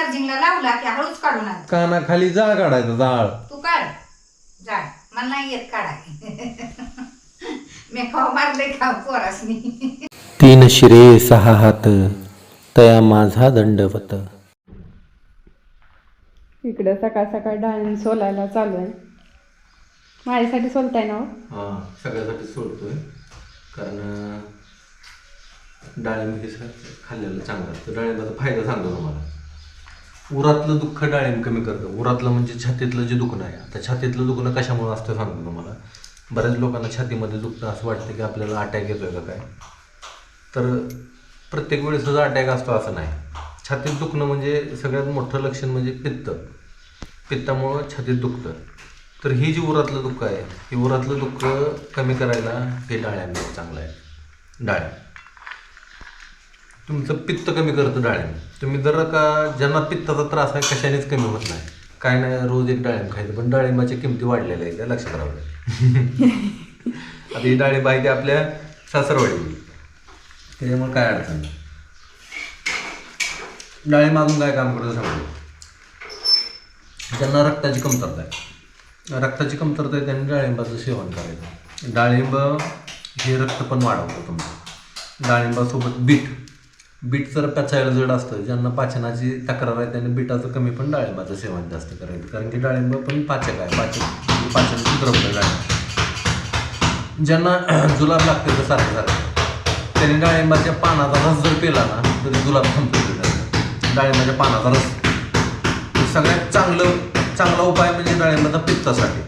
चार्जिंगला लावला की हळूच काढून आण. कानाखाली जाळ काढायचा जाळ. तू काढ. जा मला नाही येत काढा मी खाऊ मारले खाऊ पोरासनी? तीन शिरे सहा हात. तया माझा दंडवत. इकडं सकाळ सकाळ डाळिंब सोलायला चालू आहे. माझ्यासाठी सोलताय ना हो? हा सगळ्यासाठी सोडतोय कारण डाळिंब हे खाल्लेलं चांगलं असतं डाळिंबाचा फायदा सांगतो तुम्हाला. उरातलं दुःख डाळिंब कमी करतं. उरातलं म्हणजे छातीतलं जे दुखणं आहे. आता छातीतलं दुखणं कशामुळे असतं सांगतो तुम्हाला? बऱ्याच लोकांना छातीमध्ये दुखतं असं वाटतं की आपल्याला अटॅक येतो आहे का काय? तर प्रत्येक वेळेसच अटॅक असतो असं नाही. छातीत दुखणं म्हणजे सगळ्यात मोठं लक्षण म्हणजे पित्त. पित्तामुळं छातीत दुखतं. तर ही जी उरातलं दुःख आहे ही उरातलं दुःख कमी करायला हे डाळ्यांना चांगलं आहे. डाळ्या तुमचं पित्त कमी करतं डाळिंब. तुम्ही जर का ज्यांना पित्ताचा त्रास आहे कशानेच कमी होत नाही. काय नाही रोज एक डाळिंब खायचं पण डाळिंबाच्या किमती वाढलेल्या आहेत त्या लक्षात राहू. आता ही डाळिंब आहे ती आपल्या सासरवाडी त्याच्यामुळे काय अडचण नाही. डाळिंब अजून काय काम करतं सांगतो ज्यांना रक्ताची कमतरता आहे. रक्ताची कमतरता आहे त्यांनी डाळिंबाचं सेवन करायचं. डाळिंब हे रक्त पण वाढवतं तुमचं डाळिंबासोबत बीट. बीट जर पचायला जड असतं. ज्यांना पाचनाची तक्रार आहे त्यांनी बीटाचं कमी पण डाळिंबाचं सेवन जास्त करायचं. कारण की डाळिंब पण पाचक आहे. पाचक पाचन द्रव्य डाळिंब. ज्यांना जुलाब लागते तर सारखं सारखं. त्यांनी डाळिंबाच्या पानाचा रस जर पेला ना तरी जुलाब थांबतो डाळिंबाच्या पानाचा रस. सगळ्यात चांगलं चांगला उपाय म्हणजे डाळिंबाचा पित्तासाठी.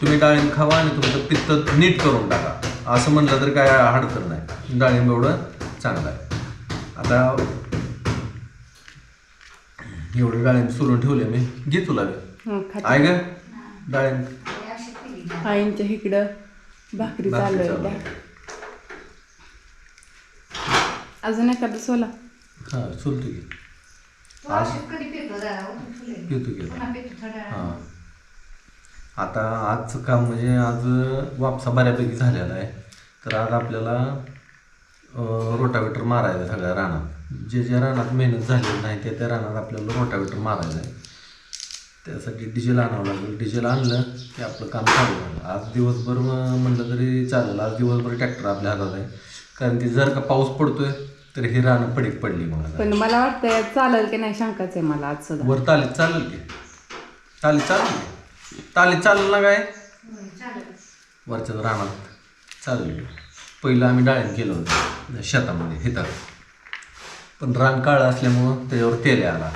तुम्ही डाळिंब खावा आणि तुमचं पित्त नीट करून टाका. असं म्हणलं तर काय अडचण नाही. डाळिंब एवढं चांगलं आहे. आता एवढं डाळिंब सोलून ठेवले मी. घे तुला. हं. आहे का डाळिंब आईंच्या इकडं भाकरी चालू आहे. अजून एखादं सोला? हां सोलतो की. पितो. हां. आता आजचं काम म्हणजे आज वापसा बऱ्यापैकी झालेला आहे. तर आज आपल्याला रोटावेटर मारायचं आहे सगळ्या रानात. जे जे रानात मेहनत झालेली नाही त्या त्या रानात आपल्याला रोटावेटर मारायचं आहे. त्यासाठी डिझेल आणावं लागेल. डिझेल आणलं की आपलं काम चालू झालं. आज दिवसभर म- म्हणलं तरी चालेल. आज दिवसभर ट्रॅक्टर आपल्या हातात आहे. कारण की जर का पाऊस पडतोय तर ही रानं पडीक पडली आता. पण मला वाटतंय चालेल की नाही शंकाच आहे मला आज सुद्धा. वर तालीत चालेल की? तालीत चालेल की? तालीत चालेल ना काय. वरच्या रानात चालेल पहिलं आम्ही डाळिंब केलं होतं शेतामध्ये हितात. पण रान काळं असल्यामुळं त्याच्यावर तेल आला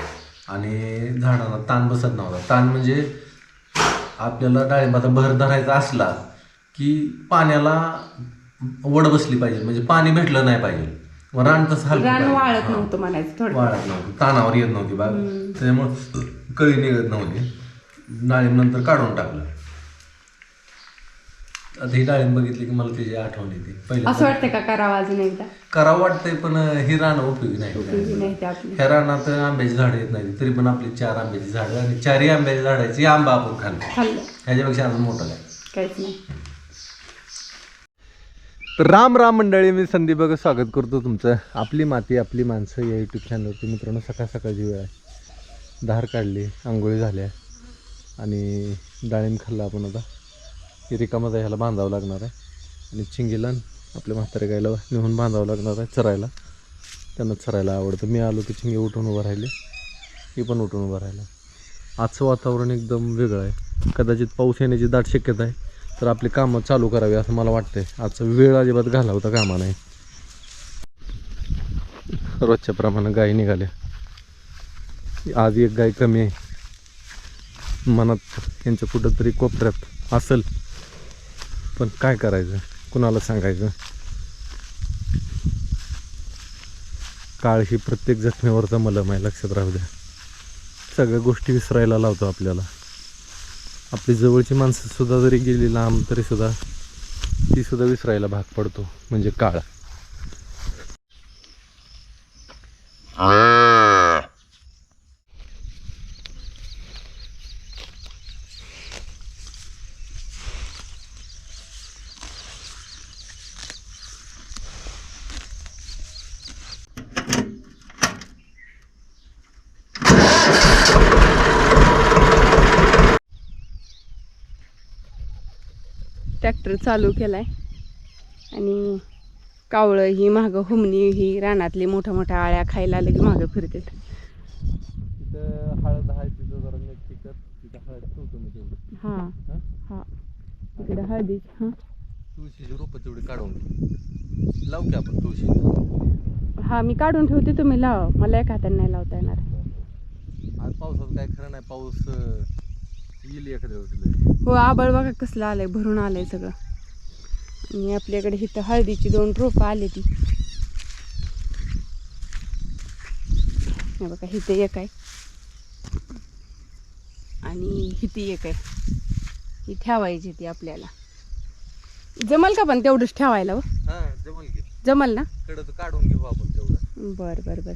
आणि झाडांना ताण बसत नव्हता. ताण म्हणजे आपल्याला डाळिंबाचा भर धरायचा असला की पाण्याला वड बसली पाहिजे. म्हणजे पाणी भेटलं नाही पाहिजे. मग रान तसं हलकं रान. वाळत. नव्हतं म्हणायचं थोडं वाळत नव्हती. तानावर येत नव्हती बाग. त्याच्यामुळं कळी निघत नव्हती. डाळिंब नंतर काढून टाकलं. आता ही डाळिंब बघितली की मला त्याची आठवण येते. असं पहिले वाटतंय का करावं अजून एकदा? करावं वाटतंय पण ही रानं उपयोगी नाही उपयोगी नाही ते आपली. ह्या रानात आंब्याची झाडं येत नाही तरी पण आपली चार आंब्याची झाडं आणि चारही आंब्याच्या झाडाची आंबा आपण खाल्ला. खाल्लं. ह्याच्यापेक्षा अजून मोठं काय? काहीच नाही. तर राम राम मंडळी मी संदीप बघा स्वागत करतो तुमचं. आपली माती आपली माणसं या यूट्यूब चॅनलवरती मित्रांनो सकाळ सकाळची वेळ आहे. धार काढली आंघोळी झाल्या. आणि डाळिंब खाल्ला आपण आता. ही रिकामाचा ह्याला बांधावं लागणार आहे. आणि चिंगीला आपल्या म्हातारे गायला नेऊन बांधावं लागणार आहे चरायला. त्यांना चरायला आवडतं. मी आलो की चिंगी उठून उभं राहिले. ही पण उठून उभं राहिलं. आजचं वातावरण एकदम वेगळं आहे. कदाचित पाऊस येण्याची दाट शक्यता आहे. तर आपली कामं चालू करावी असं मला वाटतंय. आजचा वेळ अजिबात घालावता कामा नाही. रोजच्या प्रमाणे गायी निघाल्या. आज एक गाय कमी आहे. मनात यांच्या कुठंतरी कोपऱ्यात असेल पण काय करायचं? कुणाला सांगायचं? काळ ही प्रत्येक जखमेवरचा मलम आहे लक्षात राहू द्या. सगळ्या गोष्टी विसरायला लावतो आपल्याला. आपली जवळची माणसं सुद्धा जरी गेली लांब तरी सुद्धा ती सुद्धा विसरायला भाग पडतो म्हणजे काळ. ट्रॅक्टर चालू केलाय. आणि कावळं ही मागं हुमणी ही रानातली मोठ्या मोठ्या आळ्या खायला आले की मागं फिरतात. तिथं हळद आहे तिथं जरा नीट टिकत तिथं हळद ठेवतो मी तेवढं. हां. हा? हां. हळदी हां. तुळशीची रोपं तेवढी काढून घे. लावू की आपण तुळशी हां मी काढून ठेवते तुम्ही लावा. मला एका हाताने नाही लावता येणार. आज पावसाचं काय खरं नाही पाऊस अं, येईल एखाद्या वेळेस हो आबळ बघा कसलं आलंय भरून आलंय सगळं. आणि आपल्याकडे इथं हळदीची दोन रोपं आली ती. हे बघा इथे एक आहे. आणि हिती एक आहे. ही ठेवायची ती आपल्याला. जमल का पण तेवढंच ठेवायला हो? हा जमल की. जमल ना? काढून घेऊ आपण तेवढं. बर बर बर.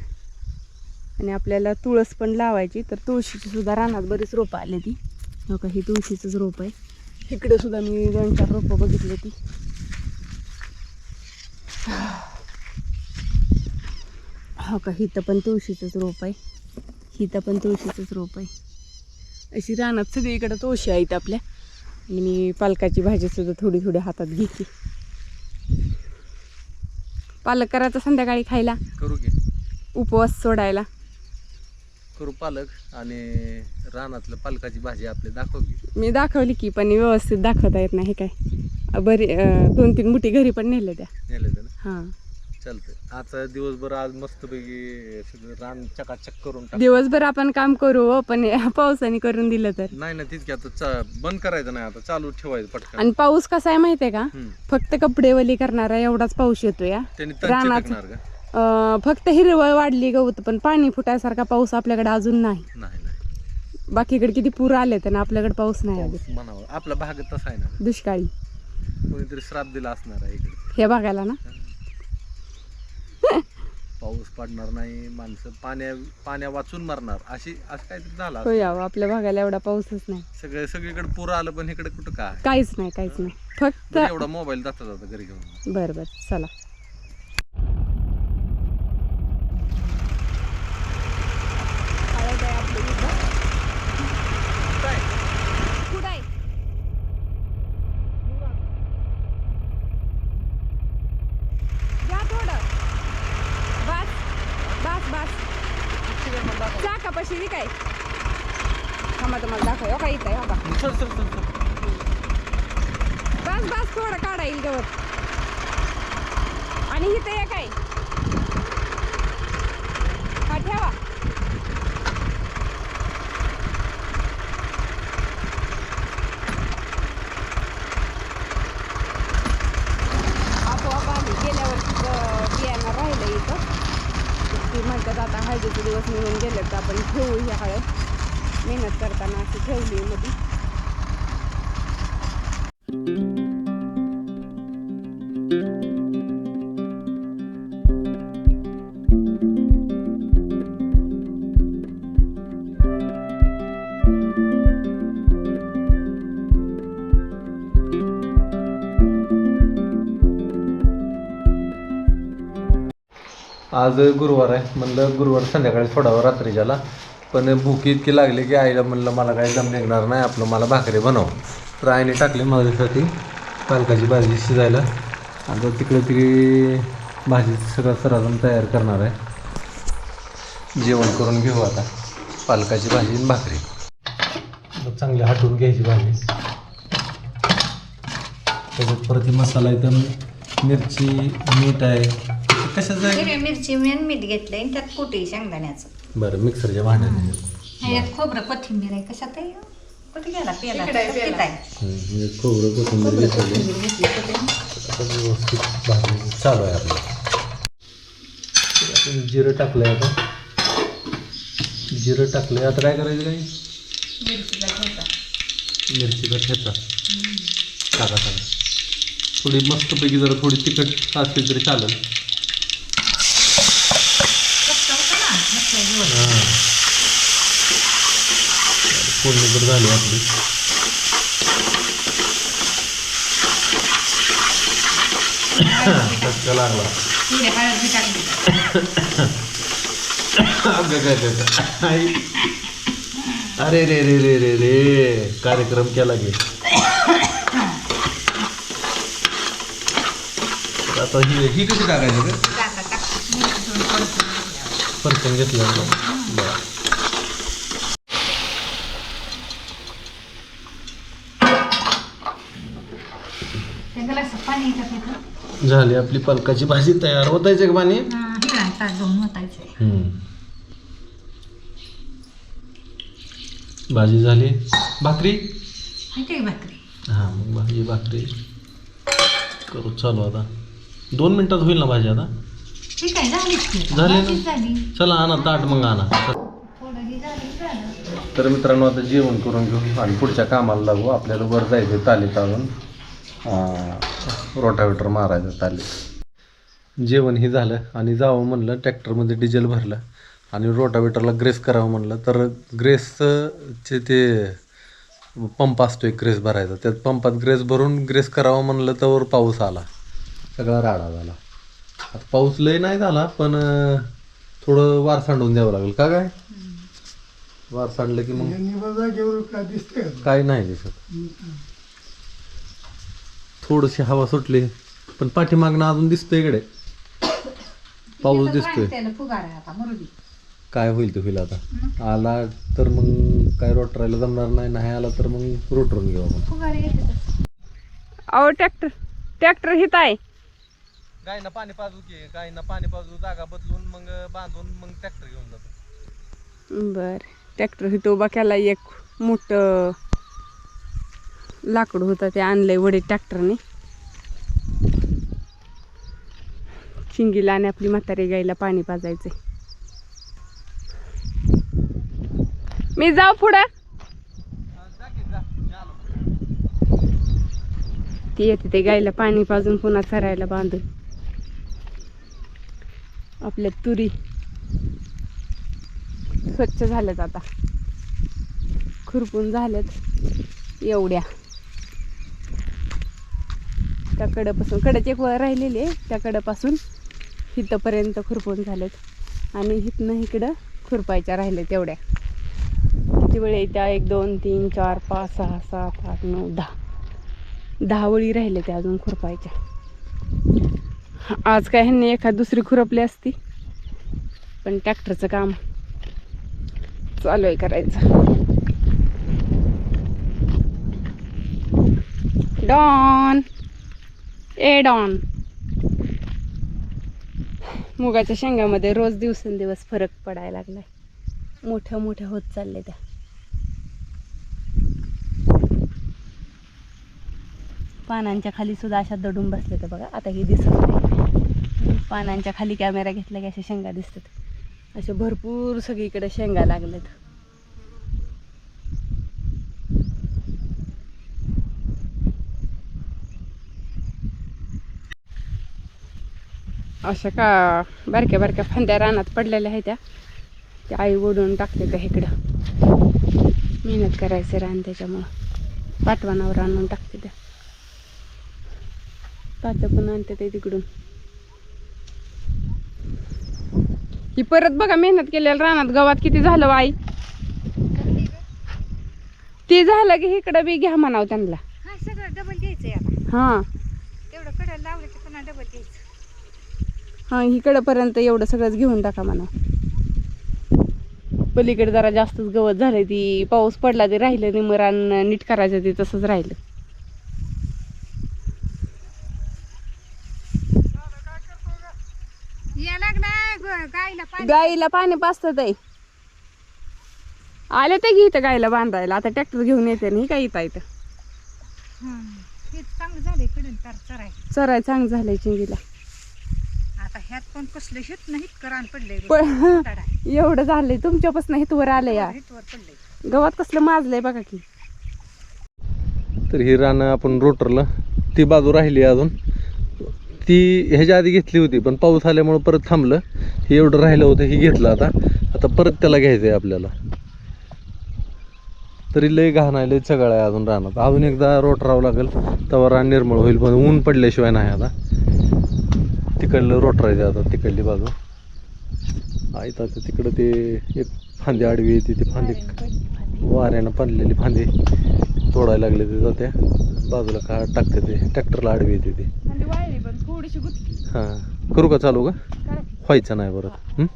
आणि आपल्याला तुळस पण लावायची तर तुळशीची सुद्धा रानात बरीच रोपं आली ती. हो का ही तुळशीचंच रोप आहे. इकडे सुद्धा मी दोन चार रोपं बघितली ती हो का हिथं पण तुळशीचंच रोप आहे. हिथं पण तुळशीचंच रोप आहे. अशी रानात सगळीकडे तुळशी आहेत आपल्या. आणि मी पालकाची भाजी सुद्धा थोडी थोडी हातात घेतली. पालक करायचा संध्याकाळी खायला. करू की. उपवास सोडायला. करू पालक आणि रानातलं पालकाची भाजी आपली दाखव की मी दाखवली की पण व्यवस्थित दाखवता येत नाही काय. बरी अं, दोन तीन मुठी घरी पण नेले त्या. नेलं होतं ना? हां. चालतंय. आजचा दिवसभर आज मस्तपैकी सगळं रान चकाचक करून टाक दिवसभर आपण काम करू हो, पण या पावसाने करून दिलं तर. नाही ना तितकी आता चा- बंद करायचं नाही आता चालू ठेवायचं पटकन. आणि पाऊस कसा आहे माहितीये का? हम्म. फक्त कपडे वली करणारा एवढाच पाऊस येतो या त्यांनी रानात का? फक्त हिरवळ वाढली गवत पण पाणी फुटायसारखा पाऊस आपल्याकडे अजून नाही. नाही नाही. बाकीकडे किती पूर आले तर आपल्याकडे पाऊस नाही आले पाऊस म्हणावं. आपला भाग तसा आहे ना. दुष्काळी. कोणीतरी श्राप दिला असणार आहे इकडे. हे बघायला ना. पाऊस पडणार नाही माणसं पाण्या पाण्या वाचून मरणार. अशी असं काहीतरी झालं हो यावं आपल्या भागाला एवढा पाऊसच नाही. सगळे सगळीकडे पूर आलं पण इकडे कुठं काय? काहीच नाही काहीच नाही. फक्त बरं, एवढा मोबाईल जाता जाता घरी घेऊन. बरं बरं. चला घ्या थोडं बस बस बस चाकापाशी ती काय थांबा तुम्हाला दाखव हो का? इथं आहे, हो का? चल चल चल चल. बस बस थोडं काढा येईल गवत आणि इथं एक आहे. हा ठेवा आपोआप आली गेल्या वर्षी बियाणं राहिलं इथं ती म्हणतात आता हळदीचे दिवस निघून गेले तर आपण ठेवू ही हळद मेहनत इथे ठेवली मध्ये आज गुरुवार आहे. म्हणलं गुरुवार संध्याकाळी सोडावं रात्रीच्याला. पण भूक इतकी लागली की आईला म्हणलं मला काही दम निघणार नाही आपलं मला भाकरी बनव. तर आईने टाकली माझ्यासाठी पालकाची भाजी शिजायला. आता तिकडे ती भाजी सगळं सराजून तयार करणार आहे. जेवण करून घेऊ आता. पालकाची भाजी आणि भाकरी. मग चांगली हटवून घ्यायची भाजी. त्याच्यात परत मसाला मसाला एकदम मिरची मीठ आहे. कशाचं आहे? हिरवी मिरची मेन मीठ घेतलंय आणि त्यात कुठे शेंगदाण्याचं? बरं मिक्सरच्या भांड्याने. खोबरं कोथिंबीर आहे. कशात आहे? कुठे गेला? पेला तिथं आहे खोबरं कोथिंबीर घेतलेली. कोथिंबीर घेतली कुठे आता व्यवस्थित भाजी चालू आहे आपलं. आपण जिरं टाकलंय आता. जिरं टाकलंय. आता काय करायचं काय मिरचीचा ठेचा. मिरचीचा ठेचा. टाका टाका. थोडी मस्तपैकी जरा थोडी तिखट असली तरी चालेल कच्चा होता ना मसाला घेऊन. हां फोडणी तर झाली आपली धक्का लागला थोडी हळद बी टाकली अगं काय काय काय. आई. अरे रे रे रे रे रे कार्यक्रम केला की आता ही ही कशी टाकायची का टाका टाका मीठ घेऊन परतून घेतल्यावर. परतून घेतल्यानंतर बरं. झाली आपली पालकाची भाजी. तयार होतायचे का पाणी? हा, भाजी झाली. आहे भाकरी? हां मग भाजी भाकरी. करू चालू आता. दोन मिनिटात होईल ना भाजी आता? ठीक आहे झालीच की झाली ना? भाजीच झाली. चला आणा ताट मग आणा. थोडं ही झाली झालं तर मित्रांनो आता जेवण करून घेऊ आणि पुढच्या कामाला लागू. आपल्याला वर जायचं तालीत अजून रोटावेटर मारायचं तालीत जेवण हे झालं आणि जावं म्हणलं ट्रॅक्टरमध्ये डिझेल भरलं आणि रोटावेटरला ग्रेस करावं म्हणलं. तर ग्रेसचं चे ते पंप असतो एक ग्रेस भरायचा. त्यात पंपात ग्रेस भरून ग्रेस करावं म्हणलं तर पाऊस आला. सगळा राडा झाला. आता पाऊस लय नाही झाला पण अं, थोडं वार सांडून द्यावं लागेल. का काय? वार सांडलं की मग काय नाही दिसत. थोडीशी हवा सुटली पण पाठीमागनं अजून दिसतोय इकडे. पाऊस दिसतोय. त्याला फुगार आहे आता मरुदी काय होईल ते होईल आता? आला तर मग काय रोटरायला जमणार नाही नाही आला तर मग रोटरून घेऊ आपण. फुगार येते अहो ट्रॅक्टर ट्रॅक्टर हित आहे. गायना पाणी पाजू की गायना पाणी पाजू जागा बदलून मग बांधून मग ट्रॅक्टर घेऊन जातो. बर. ट्रॅक्टर हिथं उभा केला एक मोठं लाकूड होतं ते आणलंय वडे ट्रॅक्टरने चिंगीला आणि आपली म्हातारी गाईला पाणी पाजायचंय. मी जाऊ पुढं. ती येते ते गाईला पाणी पाजून पुन्हा चरायला बांधून. आपल्या तुरी. स्वच्छ झाल्यात आता. खुरपून झाल्यात एवढ्या. त्या कडपासून कडेची एक वळ राहिलेली आहे त्या कडेपासून हिथंपर्यंत खुरपून झालेत आणि हिथनं इकडं खुरपायच्या राहिल्या तेवढ्या किती वेळ येत्या? एक दोन तीन चार पाच सहा सात आठ नऊ दहा. दहा वळी राहिल्या त्या अजून खुरपायच्या. आज काय ह्यांनी एखाद दुसरी खुरपली असती? पण ट्रॅक्टरचं काम चालू आहे करायचं. डॉन! ए डॉन! मुगाच्या शेंगामध्ये रोज दिवसेंदिवस फरक पडायला लागलाय. मोठ्या मोठ्या होत चालले त्या. पानांच्या खाली सुद्धा अशा दडून बसले तर बघा. आता हे दिसत नाही. पानांच्या खाली कॅमेरा घेतला की अशा शेंगा दिसतात. असे भरपूर सगळीकडे शेंगा लागलेत अशा का बारक्या बारक्या फांद्या रानात पडलेल्या आहेत त्या. त्या आई ओढून टाकते त्या इकडं. मेहनत करायचं रान त्याच्यामुळं. पाठवानावर आणून टाकते त्या. तात्या पण आणते ते तिकडून. ही परत बघा मेहनत केलेल्या रानात गवात किती झालं आई ती झालं की इकडं बी घ्या म्हणावं त्यांना. हा सगळं डबल घ्यायचं हां. तेवढं कडेला लावलं की पुन्हा डबल घ्यायचं. हां इकडंपर्यंत एवढं सगळंच घेऊन टाका म्हणा पलीकडे जरा जास्तच गवत झालंय ती. पाऊस पडला ते राहिलं निमं रान नीट करायचं ते तसंच राहिलं. या पाणी गाईला पाणी पाचतात आहे. आले ते घे इथं गाईला बांधायला. आता ट्रॅक्टर घेऊन येते ना ही काय इथं इथं. हं. हेच चांगलं झालंयकडून तर चराय. चराय चांग झालंय चिंगीला. आता ह्यात पण कसलं शेत नाहीत करान पडलंय बघ. पण तडा आहे. एवढं झालंय तुमच्यापासून इथवर आलं या हितवर पडलंय. गवत कसलं माजलंय बघा की. तर ही रानं आपण रोटरला ती बाजू राहिली अजून. ती ह्याच्या आधी घेतली होती पण पाऊस आल्यामुळं परत थांबलं. हे एवढं राहिलं होतं हे घेतलं आता. आता परत त्याला घ्यायचं आहे आपल्याला. तरी लय घाण आहे लय चगळ आहे अजून रानात. अजून एकदा रोटरावं लागेल तेव्हा रान निर्मळ होईल पण ऊन पडल्याशिवाय नाही आता. तिकडलं रोटरायचं आता तिकडली बाजू. आहेत आता तिकडं ते एक फांदी आडवी येते ती फांदी वाऱ्यानं पडलेली फांदी. तोडायला लागले ते जाते बाजूला का टाकते ते ट्रॅक्टरला आडवी येते ते. थोडीशी गुतली हां. करू का चालू का? व्हायचं नाही परत हं?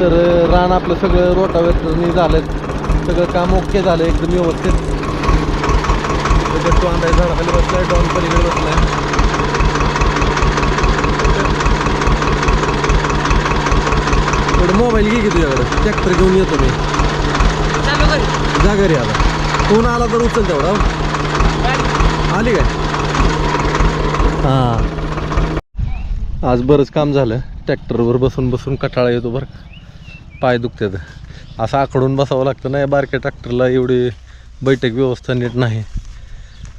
तर रान आपलं सगळं रोटावेटरनी झालं सगळं काम ओके झालं एकदम व्यवस्थित. त्याच्यात तो अंदाज झाडाखाली बसलाय डॉन पलीकडे बसलाय. थोडं मोबाईल घे की तुझ्याकडे. ट्रॅक्टर घेऊन येतो मी. जा घरी आता. फोन आला तर उचल तेवढा आली काय? हां. आज बरंच काम झालं. ट्रॅक्टरवर बसून बसून कटाळा येतो बरं. पाय दुखतात. असं आखडून बसावं लागतं नाही बारक्या ट्रॅक्टरला एवढी बैठक व्यवस्था नीट नाही.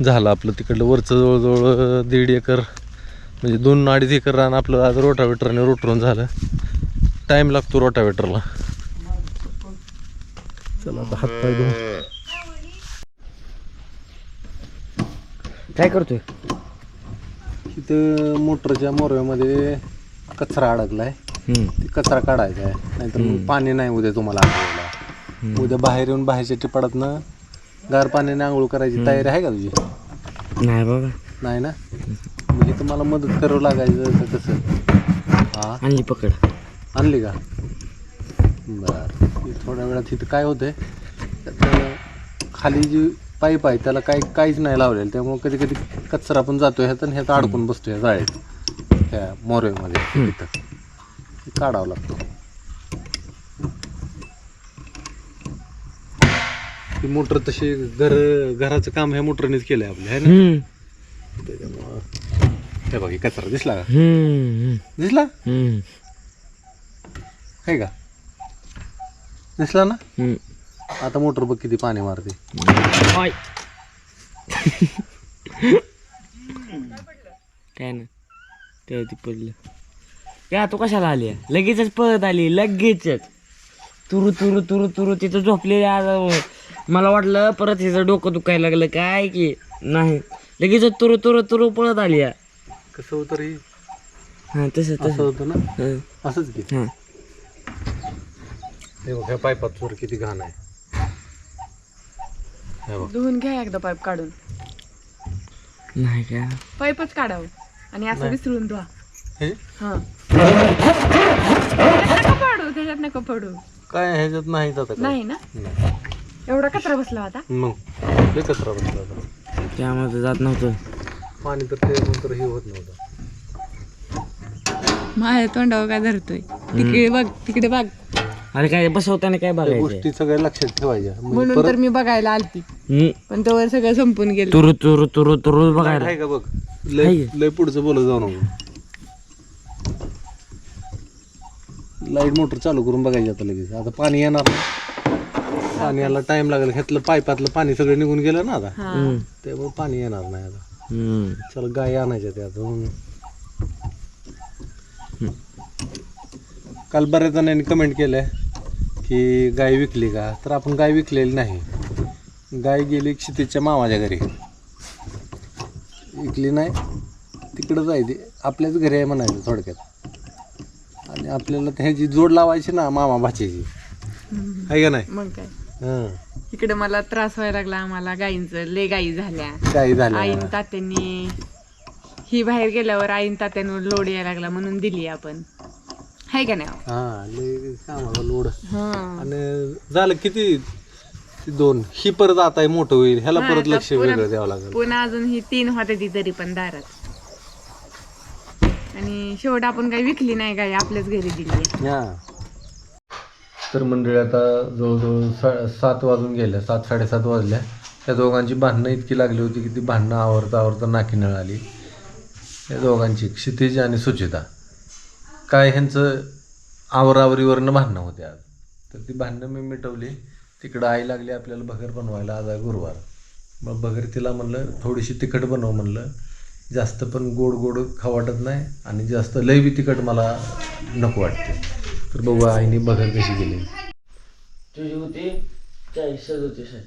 झालं आपलं तिकडलं वरचं जवळजवळ दीड एकर म्हणजे दोन अडीच एकर रान आपलं आज रोटावेटरने रोटरून झालं. टाईम लागतो रोटावेटरला. चला आता हातपाय धुवून. काय करतोय? इथं मोटरच्या मोरव्यामध्ये कचरा अडकलाय. ते कचरा काढायचा आहे. नाहीतर मग पाणी नाही उद्या तुम्हाला आंघोळीला उद्या बाहेर येऊन बाहेरच्या टिपाडातनं गार पाण्याने आंघोळ करायची तयारी आहे का तुझी? नाही बाबा. नाही ना? इथं मला मदत करावं लागायचं तर कसं हा? आणली पकड. आणली का? बरं. थोड्या वेळात इथं काय होतंय? खाली जी पाईप आहे त्याला काही काहीच नाही लावलेलं. त्यामुळे कधी कधी कचरा पण जातो ह्यात आणि ह्यात अडकून बसतो ह्या जाळीत. त्या मोरवेमध्ये इथं. ते काढावा लागतो. ही मोटर तशी घर घराचं काम ह्या मोटरनेच केलंय आपल्या है ना? त्याच्यामुळं हे बघ हे कचरा दिसला का? दिसला? आहे का? दिसला ना? आता मोटर बघ किती पाणी मारते. काय ना तेव्हा ती पडलं. या तू कशाला आली? लगेचच पळत आली लगेचच. तुरु तुरु तुरु तुरु तिथं झोपलेली आज मला वाटलं परत हिचं डोकं दुखायला लागलं. काय की? नाही. लगेचच तुरु तुरु तुरु पळत आली आहे. कसं होतं रे? हा तसं तसं. होतं ना? असंच की. हं. हे बघ ह्या पाईपात वर किती घाण आहे. हे बघ. धुवून घ्या एकदा पाईप काढून. नाही का? पाईपच काढावं आणि असं विसरून धुवा हे? हा. नका पडू त्याच्यात नका पडू. काय ह्याच्यात नाही आता काय. नाही ना? नाही. एवढा कचरा बसला होता मग कचरा बसला होता त्यामध्ये जात नव्हतं. पाणी तर ते नंतर हे होत नव्हतं. माझ्या तोंडावर काय धरतोय? तिकडे बघ तिकडे बघ. अरे काय बसवताना काय त्या बघायचं गोष्टी सगळ्या लक्षात ठेवायच्या. म्हणजे म्हणून तर मी बघायला आलती. हम्म. पण तोवर सगळं संपून गेलं. तुरु तुरु तुरु तुरु बघायला. आहे का बघ? लय? लय पुढचं बोलत जाऊ नको. लाइट मोटर चालू करून बघायची आता लगेच. आता पाणी येणार पाणी यायला टाइम लागेल. ह्यातलं पाईपातलं पाणी सगळं निघून गेलं ना आता. हा. हम्म. त्यामुळे पाणी येणार नाही आता. हम्म. चल गाय आणायच्या त्या अजून काल बऱ्याच जणांनी कमेंट केलंय. की गाय विकली का? तर आपण गाय विकलेली नाही. गाय गेली क्षितिजच्या मामाच्या घरी. विकली नाही. तिकडंच आहे ती. आपल्याच घरी आहे म्हणायचं थोडक्यात. आणि आपल्याला ह्याची जोड लावायची ना मामा भाचीची आहे का नाही? मग काय? हां. इकडे मला त्रास व्हायला लागला आम्हाला. गायींचं ले गायी झाल्या. गाई झाल्या. आईन तात्यांनी ही बाहेर गेल्यावर आईन तात्यांवर लोड यायला लागला म्हणून दिली आपण. हाय का नाही? हां लय कामाला लोड. हा. आणि झालं किती? ती दोन. ही परत आता आहे मोठं होईल. ह्याला हा, परत आता लक्ष पुन्हा- वेगळं द्यावं लागेल. पुन्हा अजून ही तीन होते ती तरी पण दारात. आणि शेवट आपण काही विकली नाही गाय आपल्याच घरी दिली हा. तर मंडळी आता जवळजवळ सा सात वाजून गेल्या सात साडेसात वाजल्या त्या दोघांची भांडणं इतकी लागली होती की ती भांडणं आवरता आवरता नाकी नळ आली. या दोघांची क्षितिज आणि सुचिता. काय ह्यांचं आवरावरीवरनं भांडणं होते आज? तर ती भांडणं मी मिटवली. तिकडं आई लागली आपल्याला भगर बनवायला आज आहे गुरुवार. मग भगर तिला म्हणलं थोडीशी तिखट बनव म्हणलं. जास्त पण गोड गोड खाऊ वाटत नाही आणि जास्त लय बी तिखट मला नको वाटते. तर बघू आईने भगर कशी केली. तुझी होती चाळीस सदोतीस आहे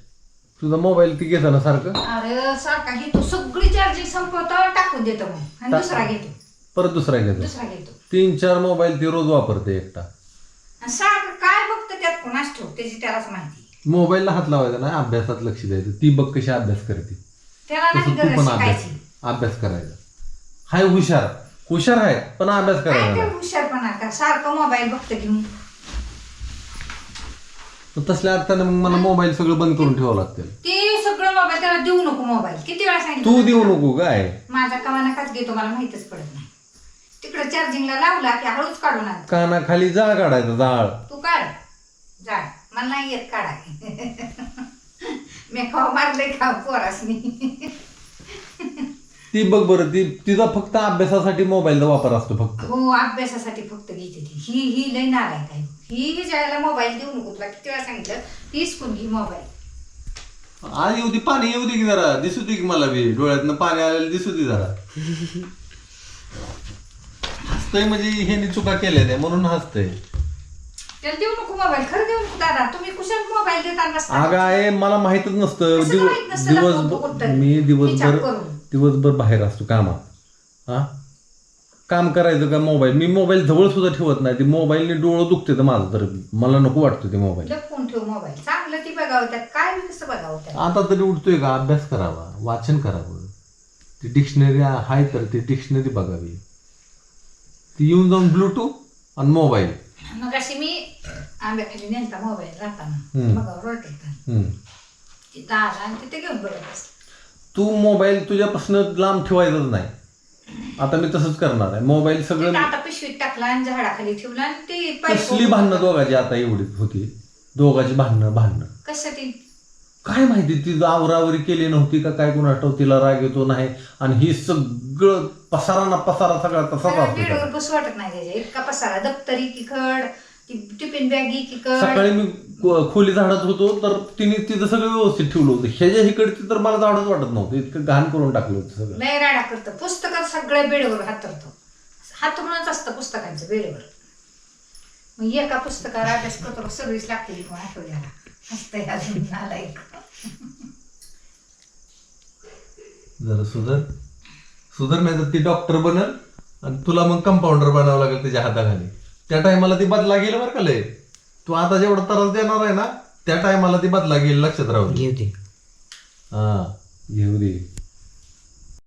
तुझा मोबाईल ती घेता ना सारखं? अरे सारखा घेतो. सगळी चार्जिंग संपवतो टाकून देतो मग. आणि दुसरा घेतो. परत दुसरा घेतो. दुसरा घेतो. तीन चार मोबाईल ती रोज वापरते एकटा. आणि सारखं काय बघतं त्यात कोणाच ठेव त्याची त्यालाच माहिती? मोबाईलला हात लावायचा नाही अभ्यासात लक्ष द्यायचं. ती बघ कशी अभ्यास करते. त्याला नाही तसं तू गरज पण अभ्यास शिकायची. अभ्यास करायचा. हाय हुशार. हुशार आहे पण अभ्यास काय करायला ते नाही. हुशारपणा का सारखं मोबाईल बघतं घेऊन. तर तसल्या अर्थाने मग मला मोबाईल सगळं बंद करून ठेवावं लागतील ते सगळं मोबाईल त्याला देऊ नको मोबाईल किती वेळा सांगितलं? तू देऊ नको काय माझा कमाना काच घेतो मला माहितच पडत नाही. तिकडं चार्जिंगला लावला की हळूच काढून आण. कानाखाली जाळ काढायचा जाळ. तू काढ जा. मला नाही येत काढाय. मी खाऊ मारले खाऊ पोरासनी? ती बघ बरं ती तिचा फक्त अभ्यासासाठी मोबाईलचा वापर असतो फक्त. हो अभ्यासासाठी फक्त घेते ती. ही ही लय नाराय काय ही ज्याला मोबाईल देऊ नको तुला किती वेळा सांगितलं? तीच कोण घे मोबाईल. आज येऊ दे पाणी येऊ दे की जरा. दिसू दे की मला बी. डोळ्यातनं पाणी आलेलं दिसू दे जरा. हसतय म्हणजे ह्यानी चुका केल्या त्या म्हणून हसतय. त्याला देऊ नको मोबाईल खरं देऊ नको दादा. तुम्ही कुशल मोबाईल देता नसता. अगं आहे मला माहितच नसतं. कसं दिव- माहीत नसतं ना दिवसभर मी विचार दिवसभर करून. दिवसभर बाहेर असतो कामात. हा? काम करायचं का मोबाईल मी मोबाईल जवळ सुद्धा ठेवत नाही. ते मोबाईलने डोळं दुखते तर माझं तर. मला नको वाटतं ते मोबाईल लपवून ठेव मोबाईल चांगलं ती बघावं त्यात. काय बी कसं बघावं त्यात. आता तरी उठतोय का? अभ्यास करावा. वाचन करावं. ती डिक्शनरी आहे तर ती डिक्शनरी बघावी. ती येऊन जाऊन ब्लूटूथ आणि मोबाईल मग अशी मी आंब्याखाली नेलता मोबाईल राहताना. हम्म. बघावं रोटता हम्म. तिथं आला आणि तिथे घेऊन बघत बसला. तू मोबाईल तुझ्यापासून लांब ठेवायचाच नाही. आता मी तसंच करणार आहे. मोबाईल सगळं आता पिशवीत टाकला आणि झाडाखाली ठेवला आणि ते कसली भांडणं दोघाची आता एवढी होती? दोघाची भांडणं भांडणं. कशासाठी काय माहिती ती आवरावरी केली नव्हती का? काय कोण आठव तिला राग येतो नाही? आणि ही सगळं पसारा ना पसारा सगळा तसाच असतो. बसू वाटत नाही त्याच्या इतका पसारा दप्तरी की खड ती टिफिन बॅगी की खड सकाळी मी खो- खोली झाडत होतो तर तिने तिथं सगळं व्यवस्थित ठेवलं होतं. ह्याच्या इकडची तर मला झाडच वाटत नव्हतं. इतकं घाण करून टाकलं होतं सगळं. लय राडा करतं. पुस्तकात सगळ्या बेडवर हातरतो हातरूनच असतं पुस्तकांचं बेडवर मग एका पुस्तकावर अभ्यास करतो सगळीच लागते कोण आठवड्याला. हसतंय अजून नालायक जरा सुधर. सुधर नाही तर ती डॉक्टर बनल आणि तुला मग कंपाऊंडर बनावं लागेल त्याच्या हाताखाली. त्या टायमाला ती बदला गेलं बरं का लय. तू आता जेवढा त्रास देणार आहे ना त्या टायमाला ती बदला गेली लक्षात राहू. घेऊ दे. हा. घेऊ दे.